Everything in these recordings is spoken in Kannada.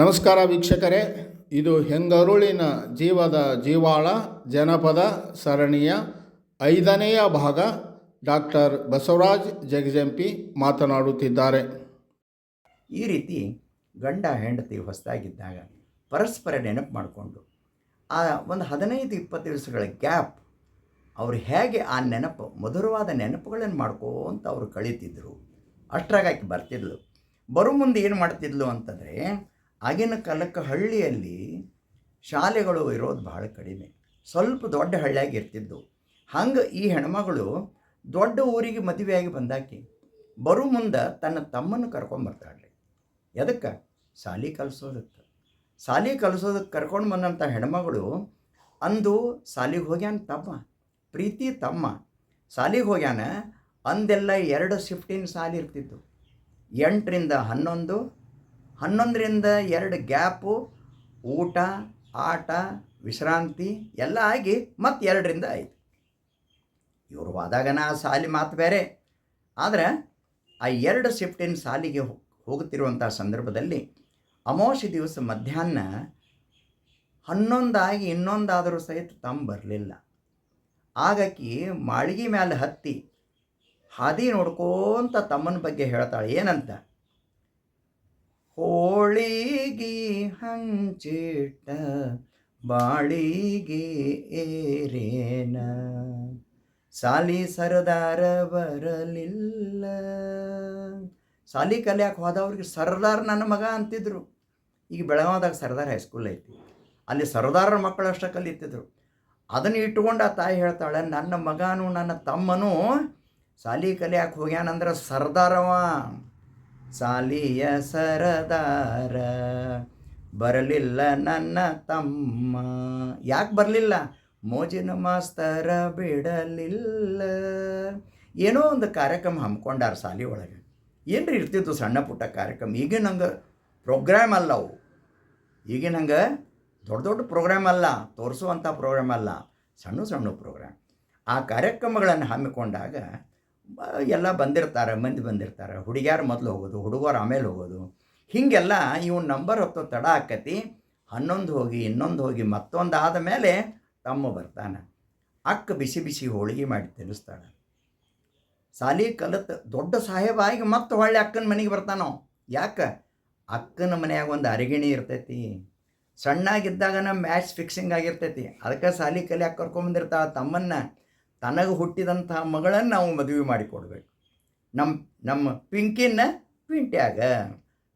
ನಮಸ್ಕಾರ ವೀಕ್ಷಕರೇ. ಇದು ಹೆಂಗರುಳಿನ ಜೀವದ ಜೀವಾಳ, ಜನಪದ ಸರಣಿಯ ಐದನೆಯ ಭಾಗ. ಡಾಕ್ಟರ್ ಬಸವರಾಜ್ ಜಗಜಂಪಿ ಮಾತನಾಡುತ್ತಿದ್ದಾರೆ. ಈ ರೀತಿ ಗಂಡ ಹೆಂಡತಿ ಹೊಸದಾಗಿದ್ದಾಗ ಪರಸ್ಪರ ನೆನಪು ಮಾಡಿಕೊಂಡು ಆ ಒಂದು ಹದಿನೈದು ಇಪ್ಪತ್ತು ದಿವಸಗಳ ಗ್ಯಾಪ್ ಅವರು ಹೇಗೆ ಆ ನೆನಪು, ಮಧುರವಾದ ನೆನಪುಗಳನ್ನು ಮಾಡ್ಕೋಂತ ಅವರು ಕಳೀತಿದ್ರು. ಅಷ್ಟರಾಗಿ ಬರ್ತಿದ್ಲು. ಬರೋ ಮುಂದೆ ಏನು ಮಾಡ್ತಿದ್ಲು ಅಂತಂದರೆ ಆಗಿನ ಕಾಲಕ್ಕೆ ಹಳ್ಳಿಯಲ್ಲಿ ಶಾಲೆಗಳು ಇರೋದು ಭಾಳ ಕಡಿಮೆ. ಸ್ವಲ್ಪ ದೊಡ್ಡ ಹಳ್ಳಿಯಾಗಿ ಇರ್ತಿದ್ದು ಹಂಗೆ ಈ ಹೆಣ್ಮಗಳು ದೊಡ್ಡ ಊರಿಗೆ ಮದುವೆಯಾಗಿ ಬಂದಾಕಿ ಬರೋ ಮುಂದೆ ತನ್ನ ತಮ್ಮನ್ನು ಕರ್ಕೊಂಬರ್ತಾಳೆ ಎದಕ್ಕೆ? ಸಾಲಿ ಕಲಿಸೋದಕ್ಕೆ. ಸಾಲಿ ಕಲಿಸೋದಕ್ಕೆ ಕರ್ಕೊಂಡು ಬಂದಂಥ ಹೆಣ್ಮಗಳು ಅಂದು ಸಾಲಿಗೆ ಹೋಗ್ಯಾನ ತಮ್ಮ, ಪ್ರೀತಿ ತಮ್ಮ. ಸಾಲಿಗೆ ಹೋಗ್ಯಾನ ಅಂದೆಲ್ಲ ಎರಡು ಶಿಫ್ಟಿನ ಸಾಲಿ ಇರ್ತಿದ್ದು ಎಂಟರಿಂದ ಹನ್ನೊಂದು ಹನ್ನೊಂದರಿಂದ ಎರಡು ಗ್ಯಾಪು, ಊಟ, ಆಟ, ವಿಶ್ರಾಂತಿ ಎಲ್ಲ ಆಗಿ ಮತ್ತೆ ಎರಡರಿಂದ ಐದು. ಇವರು ಹೋದಾಗನ ಆ ಸಾಲಿ ಮಾತು ಬೇರೆ. ಆದರೆ ಆ ಎರಡು ಶಿಫ್ಟಿನ ಸಾಲಿಗೆ ಹೋಗುತ್ತಿರುವಂಥ ಸಂದರ್ಭದಲ್ಲಿ ಅಮಾವಾಸ್ಯ ದಿವಸ ಮಧ್ಯಾಹ್ನ ಹನ್ನೊಂದಾಗಿ ಇನ್ನೊಂದಾದರೂ ಸಹಿತ ತಮ್ಮ ಬರಲಿಲ್ಲ. ಆಗಕ್ಕೆ ಮಾಳಿಗೆ ಮ್ಯಾಲೆ ಹತ್ತಿ ಹಾದಿ ನೋಡ್ಕೋಂತ ತಮ್ಮನ ಬಗ್ಗೆ ಹೇಳ್ತಾಳೆ, ಏನಂತ? ಹೋಳಿಗಿ ಹಂಚಿಟ್ಟ ಬಾಳಿಗೆ ಏರೇನ? ಸಾಲಿ ಸರದಾರ ಬರಲಿಲ್ಲ. ಸಾಲಿ ಕಲಿಯಾಕೆ ಹೋದವ್ರಿಗೆ ಸರ್ದಾರ್ ನನ್ನ ಮಗ ಅಂತಿದ್ರು. ಈಗ ಬೆಳಗಾವದಾಗ ಸರ್ದಾರ್ ಹೈಸ್ಕೂಲ್ ಐತಿ. ಅಲ್ಲಿ ಸರ್ದಾರರ ಮಕ್ಕಳು ಅಷ್ಟೇ ಕಲಿತಿದ್ರು. ಅದನ್ನು ಇಟ್ಕೊಂಡು ಆ ತಾಯಿ ಹೇಳ್ತಾಳೆ, ನನ್ನ ಮಗನೂ ನನ್ನ ತಮ್ಮನೂ ಸಾಲಿ ಕಲಿಯಾಕೆ ಹೋಗ್ಯಾನಂದ್ರೆ ಸರ್ದಾರವ. ಸಾಲಿಯ ಸರದಾರ. ಬರಲಿಲ್ಲ ನನ್ನ ತಮ್ಮ. ಯಾಕೆ ಬರಲಿಲ್ಲ? ಮೋಜಿನ ಮಾಸ್ತರ ಬಿಡಲಿಲ್ಲ. ಏನೋ ಒಂದು ಕಾರ್ಯಕ್ರಮ ಹಮ್ಮಿಕೊಂಡಾರ ಸಾಲಿ ಒಳಗೆ. ಏನ್ರಿ ಇರ್ತಿತ್ತು ಸಣ್ಣ ಪುಟ್ಟ ಕಾರ್ಯಕ್ರಮ? ಈಗಿನ ಹಂಗೆ ಪ್ರೋಗ್ರಾಮ್ ಅಲ್ಲ ಅವು. ಈಗಿನ ಹಂಗೆ ದೊಡ್ಡ ದೊಡ್ಡ ಪ್ರೋಗ್ರಾಮ್ ಅಲ್ಲ. ತೋರಿಸುವಂಥ ಪ್ರೋಗ್ರಾಮ್ ಅಲ್ಲ. ಸಣ್ಣ ಸಣ್ಣ ಪ್ರೋಗ್ರಾಮ್ ಆ ಕಾರ್ಯಕ್ರಮಗಳನ್ನು ಹಮ್ಮಿಕೊಂಡಾಗ ಎಲ್ಲ ಬಂದಿರ್ತಾರೆ, ಮಂದಿ ಬಂದಿರ್ತಾರೆ. ಹುಡುಗ್ಯಾರು ಮೊದಲು ಹೋಗೋದು, ಹುಡುಗರು ಆಮೇಲೆ ಹೋಗೋದು. ಹೀಗೆಲ್ಲ ಇವ್ನ ನಂಬರ್ ಹೊತ್ತು ತಡ ಆಕತಿ, ಹನ್ನೊಂದು ಹೋಗಿ, ಇನ್ನೊಂದು ಹೋಗಿ, ಮತ್ತೊಂದು ಆದ ಮೇಲೆ ತಮ್ಮ ಬರ್ತಾನೆ. ಅಕ್ಕ ಬಿಸಿ ಬಿಸಿ ಹೋಳಿಗೆ ಮಾಡಿ ತಿನ್ನಿಸ್ತಾಳೆ. ಸಾಲಿ ಕಲಿತ ದೊಡ್ಡ ಸಾಹೇಬ ಆಗಿ ಮತ್ತೆ ಹೊಳ್ಳಿ ಅಕ್ಕನ ಮನೆಗೆ ಬರ್ತಾನೋ. ಯಾಕೆ? ಅಕ್ಕನ ಮನೆಯಾಗ ಒಂದು ಅರಿಗಿಣಿ ಇರ್ತೈತಿ. ಸಣ್ಣಾಗಿದ್ದಾಗನ ಮ್ಯಾಚ್ ಫಿಕ್ಸಿಂಗ್ ಆಗಿರ್ತೈತಿ. ಅದಕ್ಕೆ ಸಾಲಿ ಕಲಿಯಾಕೆ ಕರ್ಕೊಂಬಂದಿರ್ತಾಳೆ ತಮ್ಮನ್ನ. ತನಗೆ ಹುಟ್ಟಿದಂತಹ ಮಗಳನ್ನು ನಾವು ಮದುವೆ ಮಾಡಿಕೊಡ್ಬೇಕು. ನಮ್ಮ ನಮ್ಮ ಪಿಂಕಿನ ಪಿಂಟ್ಯಾಗ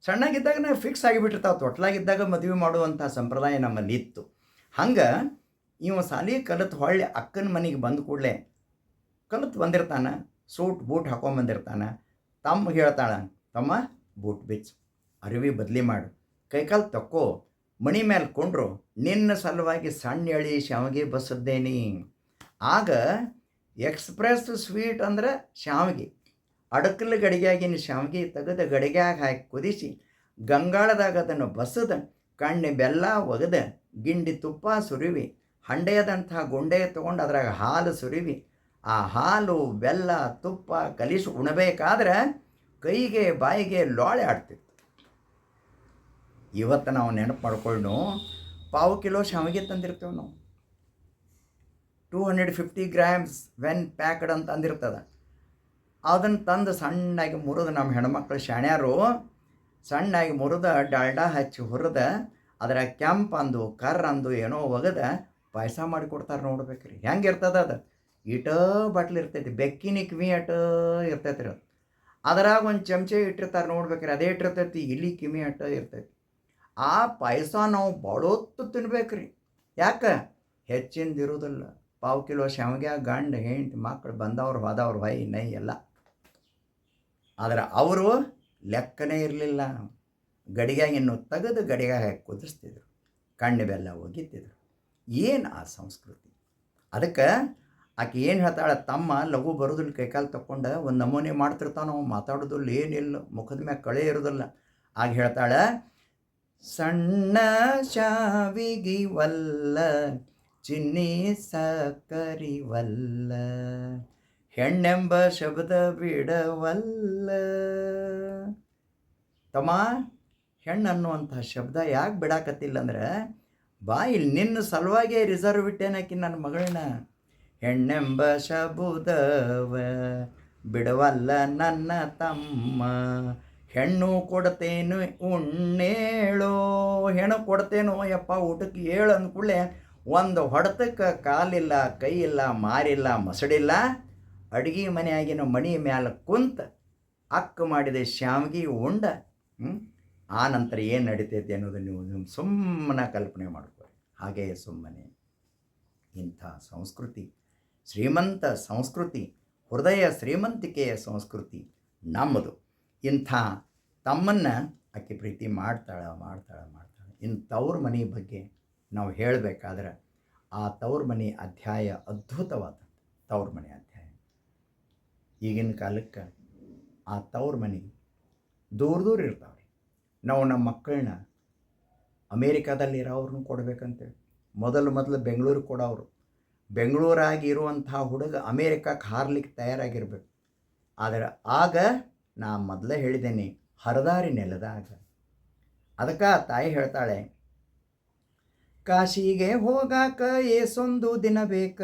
ಸಣ್ಣಗಿದ್ದಾಗ ನಾವು ಫಿಕ್ಸ್ ಆಗಿಬಿಟ್ಟಿರ್ತಾವೆ, ತೊಟ್ಲಾಗಿದ್ದಾಗ ಮದುವೆ ಮಾಡುವಂಥ ಸಂಪ್ರದಾಯ ನಮ್ಮಲ್ಲಿ ಇತ್ತು. ಹಂಗೆ ಇವ ಸಾಲಿ ಕಲಿತು ಹೊಳ್ಳಿ ಅಕ್ಕನ ಮನೆಗೆ ಬಂದ ಕೂಡಲೇ ಕಲಿತು ಬಂದಿರ್ತಾನೆ, ಸೂಟ್, ಬೂಟ್ ಹಾಕೊಂಬಂದಿರ್ತಾನೆ ತಮ್ಮ ಹೇಳ್ತಾಳೆ, ತಮ್ಮ, ಬೂಟ್ ಬಿಚ್ ಅರಿವಿ ಬದಲಿ ಮಾಡು. ಕೈಕಾಲು ತಕ್ಕೋ, ಮಣಿ ಮೇಲೆ ಕೊಂಡ್ರು, ನಿನ್ನ ಸಲುವಾಗಿ ಸಣ್ಣ ಎಳಿ ಶಾವಿಗೆ ಬಸದ್ದೇನಿ ಆಗ ಎಕ್ಸ್ಪ್ರೆಸ್ ಸ್ವೀಟ್ ಅಂದ್ರೆ ಶಾವಿಗೆ. ಅಡಕಲ್ ಗಡಿಗ್ಯಾಗಿನ ಶಾವಿಗೆ ತೆಗೆದು ಗಡಿಗ್ಯಾಗ ಹಾಕಿ ಕುದಿಸಿ ಗಂಗಾಳದಾಗ ಅದನ್ನು ಬಸದ, ಕಣ್ಣು ಬೆಲ್ಲ ಒಗೆದ, ಗಿಂಡಿ ತುಪ್ಪ ಸುರಿವಿ, ಹಂಡೆಯದಂಥ ಗುಂಡೆ ತಗೊಂಡು ಅದ್ರಾಗ ಹಾಲು ಸುರಿವಿ. ಆ ಹಾಲು, ಬೆಲ್ಲ, ತುಪ್ಪ ಕಲಿಸಿ ಉಣಬೇಕಾದ್ರೆ ಕೈಗೆ ಬಾಯಿಗೆ ಲೋಳೆ ಆಡ್ತಿತ್ತು. ಇವತ್ತು ನಾವು ನೆನಪು ಮಾಡ್ಕೊಂಡು ಪಾವು ಕಿಲೋ ಶಾವಿಗೆ ತಂದಿರ್ತೇವೆ ನಾವು. Two hundred fifty grams when packed ಅಂತ ಅಂದಿರ್ತದೆ. ಅದನ್ನು ತಂದು ಸಣ್ಣಾಗಿ ಮುರಿದು ನಮ್ಮ ಹೆಣ್ಮಕ್ಳು ಶಾಣ್ಯಾರು, ಸಣ್ಣಾಗಿ ಮುರಿದ ಡಾಲ್ಡಾ ಹಚ್ಚಿ ಹುರಿದ ಅದರ ಕೆಂಪು ಅಂದು, ಕರ್ ಅಂದು ಏನೋ ಒಗದ ಪಾಯಸ ಮಾಡಿ ಕೊಡ್ತಾರೆ ನೋಡ್ಬೇಕ್ರಿ. ಹೆಂಗೆ ಇರ್ತದ ಅದು? ಇಟ ಬಟ್ಲು ಇರ್ತೈತಿ, ಬೆಕ್ಕಿನ ಕಿವಿ ಅಟ ಇರ್ತೈತಿ ರೀ ಅದು. ಅದರಾಗ ಒಂದು ಚಮಚೆ ಇಟ್ಟಿರ್ತಾರೆ ನೋಡ್ಬೇಕ್ರಿ, ಅದೇ ಇಟ್ಟಿರ್ತೈತಿ ಇಲಿ ಕಿವಿ ಅಟ ಇರ್ತೈತಿ. ಆ ಪಾಯಸ ನಾವು ಭಾಳೊತ್ತು ತಿನ್ಬೇಕ್ರಿ. ಯಾಕೆ? ಹೆಚ್ಚಿಂದ ಇರೋದಿಲ್ಲ. ಪಾವು ಕಿಲೋ ಶಾವಿಗೆ ಗಂಡ ಹೆಂಡ್ತಿ ಮಕ್ಕಳು ಬಂದವ್ರು ಹೋದವ್ರು ಹೊಯ್ ನೈ ಎಲ್ಲ. ಆದರೆ ಅವರು ಲೆಕ್ಕನೇ ಇರಲಿಲ್ಲ. ಗಡಿಗ್ಯಾಗ ಇನ್ನು ತೆಗೆದು ಗಡಿಗೆ ಹಾಕಿ ಕುದಿಸ್ತಿದ್ರು. ಕಣ್ಣು ಬೆಲ್ಲ ಒಗಿತಿದ್ರು. ಏನು ಆ ಸಂಸ್ಕೃತಿ? ಅದಕ್ಕೆ ಆಕೆ ಏನು ಹೇಳ್ತಾಳೆ, ತಮ್ಮ ಲಘು ಬರೋದಿಲ್ಲ ಕೈಕಾಲು ತಕ್ಕೊಂಡು ಒಂದು ನಮೂನೆ ಮಾಡ್ತಿರ್ತಾನೋ ಮಾತಾಡೋದಿಲ್ಲ ಏನಿಲ್ಲ, ಮುಖದ ಮ್ಯಾಗ ಕಳೆ ಇರೋದಿಲ್ಲ. ಆಗ ಹೇಳ್ತಾಳೆ, ಸಣ್ಣ ಶಾವಿಗೆ ವಲ್ಲ ಚಿನ್ನಿ ಸಕರಿವಲ್ಲ, ಹೆಣ್ಣೆಂಬ ಶಬ್ದ ಬಿಡವಲ್ಲ. ತಮ್ಮ ಹೆಣ್ಣು ಅನ್ನುವಂಥ ಶಬ್ದ ಯಾಕೆ ಬಿಡಾಕತ್ತಿಲ್ಲ ಅಂದ್ರೆ ಬಾ ಇಲ್ಲಿ ನಿನ್ನ ಸಲುವಾಗೇ ರಿಸರ್ವ್ ಇಟ್ಟೇನಾಕಿ ನನ್ನ ಮಗಳನ್ನ. ಹೆಣ್ಣೆಂಬ ಶಬುದವ ಬಿಡವಲ್ಲ ನನ್ನ ತಮ್ಮ, ಹೆಣ್ಣು ಕೊಡ್ತೇನು ಉಣ್ಣೇಳೋ, ಹೆಣ್ಣು ಕೊಡ್ತೇನೋ ಯಪ್ಪ ಊಟಕ್ಕೆ ಏಳು ಅಂದ್ಕೂಡ್ಲೆ ಒಂದು ಹೊಡೆತಕ್ಕೆ ಕಾಲಿಲ್ಲ ಕೈ ಇಲ್ಲ ಮಾರಿಲ್ಲ, ಮಸಡಿಲ್ಲ. ಅಡುಗೆ ಮನೆಯಾಗಿನ ಮಣಿ ಮ್ಯಾಲೆ ಕುಂತ ಅಕ್ಕ ಮಾಡಿದ ಶಾವಿಗೆ ಉಂಡ? ಆ ನಂತರ ಏನು ನಡೀತೈತಿ ಅನ್ನೋದು ನೀವು ಸುಮ್ಮನೆ ಕಲ್ಪನೆ ಮಾಡ್ಕೊಳ್ಳಿ ಹಾಗೇ ಸುಮ್ಮನೆ. ಇಂಥ ಸಂಸ್ಕೃತಿ, ಶ್ರೀಮಂತ ಸಂಸ್ಕೃತಿ, ಹೃದಯ ಶ್ರೀಮಂತಿಕೆಯ ಸಂಸ್ಕೃತಿ ನಮ್ಮದು. ಇಂಥ ತಮ್ಮನ್ನು ಆಕೆ ಪ್ರೀತಿ ಮಾಡ್ತಾಳೆ ಮಾಡ್ತಾಳೆ ಮಾಡ್ತಾಳೆ. ಇಂಥವ್ರ ಮನೆ ಬಗ್ಗೆ ನಾವು ಹೇಳಬೇಕಾದ್ರೆ ಆ ತವ್ರ ಮನೆ ಅಧ್ಯಾಯ ಅದ್ಭುತವಾದ ತವ್ರ ಮನೆ ಅಧ್ಯಾಯ. ಈಗಿನ ಕಾಲಕ್ಕೆ ಆ ತವ್ರ ಮನೆ ದೂರ ದೂರ ಇರ್ತಾವೆ ನಾವು ನಮ್ಮ ಮಕ್ಕಳನ್ನ ಅಮೇರಿಕಾದಲ್ಲಿ ಇರೋವ್ರನ್ನೂ ಕೊಡ್ಬೇಕಂತೇಳಿ. ಮೊದಲು ಮೊದಲು ಬೆಂಗಳೂರಿಗೆ ಕೊಡೋರು ಬೆಂಗಳೂರಾಗಿ ಇರುವಂಥ ಹುಡುಗ ಅಮೇರಿಕಕ್ಕೆ ಹಾರ್ಲಿಕ್ಕೆ ತಯಾರಾಗಿರ್ಬೇಕು. ಆದರೆ ಆಗ ನಾ ಮೊದಲೇ ಹೇಳಿದ್ದೇನೆ, ಹರದಾರಿ ನೆಲದಾಗ. ಅದಕ್ಕೆ ತಾಯಿ ಹೇಳ್ತಾಳೆ ಕಾಶಿಗೆ ಹೋಗಾಕ ಏಸೊಂದು ದಿನ ಬೇಕ?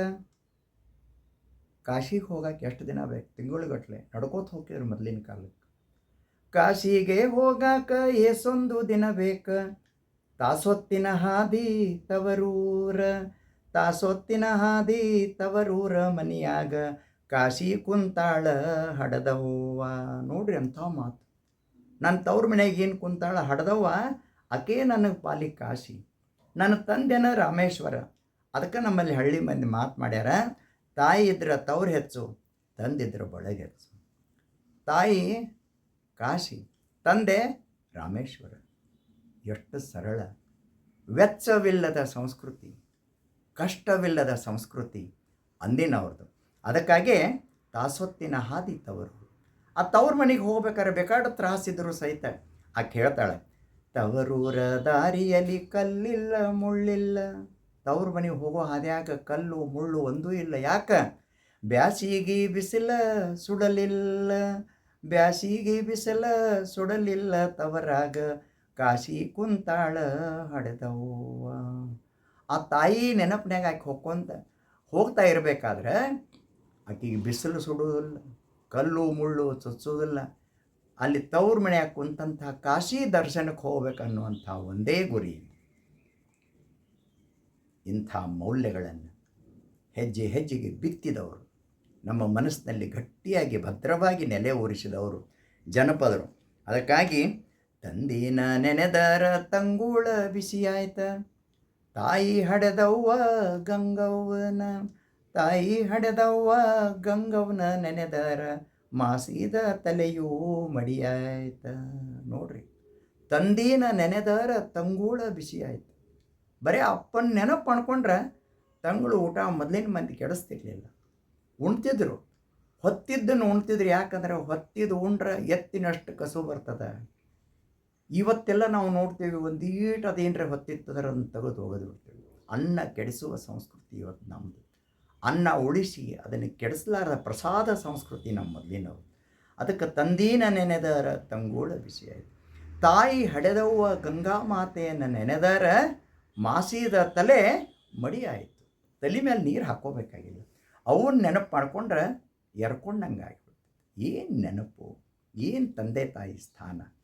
ಕಾಶಿಗೆ ಹೋಗಾಕ ಎಷ್ಟು ದಿನ ಬೇಕು? ತಿಂಗಳುಗಟ್ಲೆ ನಡ್ಕೋತ ಹೋಗ್ತಿದ್ರು ಮೊದಲಿನ ಕಾಲಕ್ಕೆ ಕಾಶಿಗೆ ಹೋಗಾಕ ಏಸೊಂದು ದಿನ ಬೇಕ? ತಾಸೊತ್ತಿನ ಹಾದಿ ತವರೂರ, ತಾಸೊತ್ತಿನ ಹಾದಿ ತವರೂರ ಮನಿಯಾಗ ಕಾಶಿ ಕುಂತಾಳ ಹಡದವ್ವ. ನೋಡ್ರಿ ಅಂಥ ಮಾತು. ನನ್ನ ತವ್ರ ಮನೆಗೆ ಏನು ಕುಂತಾಳ ಹಡದವ್ವ, ಆಕೆ ನನಗೆ ಪಾಲಿ ಕಾಶಿ. ನನ್ನ ತಂದೆನ ರಾಮೇಶ್ವರ. ಅದಕ್ಕೆ ನಮ್ಮಲ್ಲಿ ಹಳ್ಳಿ ಮಂದಿ ಮಾತು ಮಾಡ್ಯಾರ, ತಾಯಿ ಇದ್ರೆ ತವ್ರು ಹೆಚ್ಚು ತಂದಿದ್ರೆ ಬಳಗ ಹೆಚ್ಚು. ತಾಯಿ, ಕಾಶಿ, ತಂದೆ ರಾಮೇಶ್ವರ. ಎಷ್ಟು ಸರಳ. ವೆಚ್ಚವಿಲ್ಲದ ಸಂಸ್ಕೃತಿ, ಕಷ್ಟವಿಲ್ಲದ ಸಂಸ್ಕೃತಿ ಅಂದಿನವ್ರದ್ದು ಅದಕ್ಕಾಗಿ ದಾಸೊತ್ತಿನ ಹಾದಿ ತವರು. ಆ ತವ್ರ ಮನೆಗೆ ಹೋಗ್ಬೇಕಾದ್ರೆ ಬೇಕಾದ ತ್ರಾಸಿದ್ರು ಸಹಿತ. ಆಕೆ ಹೇಳ್ತಾಳೆ ತವರೂರ ದಾರಿಯಲ್ಲಿ ಕಲ್ಲಿಲ್ಲ, ಮುಳ್ಳಿಲ್ಲ. ತವ್ರ ಮನೆಗೆ ಹೋಗೋ ಹಾದ್ಯಾಗ ಕಲ್ಲು, ಮುಳ್ಳು ಒಂದೂ ಇಲ್ಲ. ಯಾಕೆ? ಬ್ಯಾಸಿಗೆ ಬಿಸಿಲ ಸುಡಲಿಲ್ಲ. ಬ್ಯಾಸಿಗೆ ಬಿಸಿಲ ಸುಡಲಿಲ್ಲ. ತವರಾಗ ಕಾಶಿ ಕುಂತಾಳ ಹಡೆದವ್ವ. ಆ ತಾಯಿ ನೆನಪಿನಾಗ ಆಕೆ ಹೋಗ್ಕೊಂತ ಹೋಗ್ತಾ ಇರಬೇಕಾದ್ರೆ ಆಕೆಗೆ ಬಿಸಿಲು ಸುಡೋದಿಲ್ಲ ಕಲ್ಲು, ಮುಳ್ಳು ಚುಚ್ಚೋದಿಲ್ಲ ಅಲ್ಲಿ ತವ್ರ ಮನೆಯಾಗ ಕುಂತಹ ಕಾಶಿ ದರ್ಶನಕ್ಕೆ ಹೋಗ್ಬೇಕನ್ನುವಂಥ ಒಂದೇ ಗುರಿ. ಇಂಥ ಮೌಲ್ಯಗಳನ್ನು ಹೆಜ್ಜೆ ಹೆಜ್ಜೆಗೆ ಬಿತ್ತಿದವರು, ನಮ್ಮ ಮನಸ್ಸಿನಲ್ಲಿ ಗಟ್ಟಿಯಾಗಿ ಭದ್ರವಾಗಿ ನೆಲೆ ಊರಿಸಿದವರು ಜನಪದರು. ಅದಕ್ಕಾಗಿ ತಂದಿನ ನೆನೆದರ ತಂಗೂಳ ಬಿಸಿಯಾಯ್ತ, ತಾಯಿ ಹಡೆದವ್ವ ಗಂಗವ್ವನ, ತಾಯಿ ಹಡೆದವ್ವ ಗಂಗವ್ವನ ನೆನೆದರ ಮಾಸಿದ ತಲೆಯೂ ಮಡಿಯಾಯ್ತ. ನೋಡ್ರಿ, ತಂದೀನ ನೆನೆದಾರ ತಂಗೂಳ ಆಯ್ತು ಬರೀ ಅಪ್ಪನ ನೆನಪು ಅನ್ಕೊಂಡ್ರೆ ತಂಗಳು ಊಟ ಮೊದಲಿನ ಮಂದಿ ಕೆಡಿಸ್ತಿರ್ಲಿಲ್ಲ. ಉಣ್ತಿದ್ರು. ಹೊತ್ತಿದ್ದನ್ನು ಉಣ್ತಿದ್ರು. ಯಾಕಂದ್ರೆ ಹೊತ್ತಿದ್ದು ಉಂಡ್ರೆ ಎತ್ತಿನಷ್ಟು ಕಸು ಬರ್ತದೆ. ಇವತ್ತೆಲ್ಲ ನಾವು ನೋಡ್ತೀವಿ, ಒಂದೀಟ್ ಅದೇನರ ಹೊತ್ತಿತ್ತದರ ಅಂತ ತೆಗೆದು ಹೋಗೋದು ಬಿಡ್ತೀವಿ. ಅನ್ನ ಕೆಡಿಸುವ ಸಂಸ್ಕೃತಿ ಇವತ್ತು ನಮ್ಮದು ಅನ್ನ ಉಳಿಸಿ ಅದನ್ನು ಕೆಡಿಸಲಾರದ ಪ್ರಸಾದ ಸಂಸ್ಕೃತಿ ನಮ್ಮ ಅದಕ್ಕೆ ತಂದೀನ ನೆನೆದರ ತಂಗೋಳ ಬಿಸಿ ತಾಯಿ ಹಡೆದವ್ವ ಗಂಗಾ ಮಾತೆಯನ್ನು ನೆನೆದರ ಮಾಸಿದ ತಲೆ ಮಡಿ ಆಯಿತು. ತಲೆ ಮೇಲೆ ನೀರು ಹಾಕೋಬೇಕಾಗಿಲ್ಲ ಅವನ್ನ ನೆನಪು ಮಾಡ್ಕೊಂಡ್ರೆ ಎರ್ಕೊಂಡಂಗೆ ಆಗಿಬಿಡ್ತು ಏನು ನೆನಪು? ಏನು ತಂದೆ ತಾಯಿ ಸ್ಥಾನ?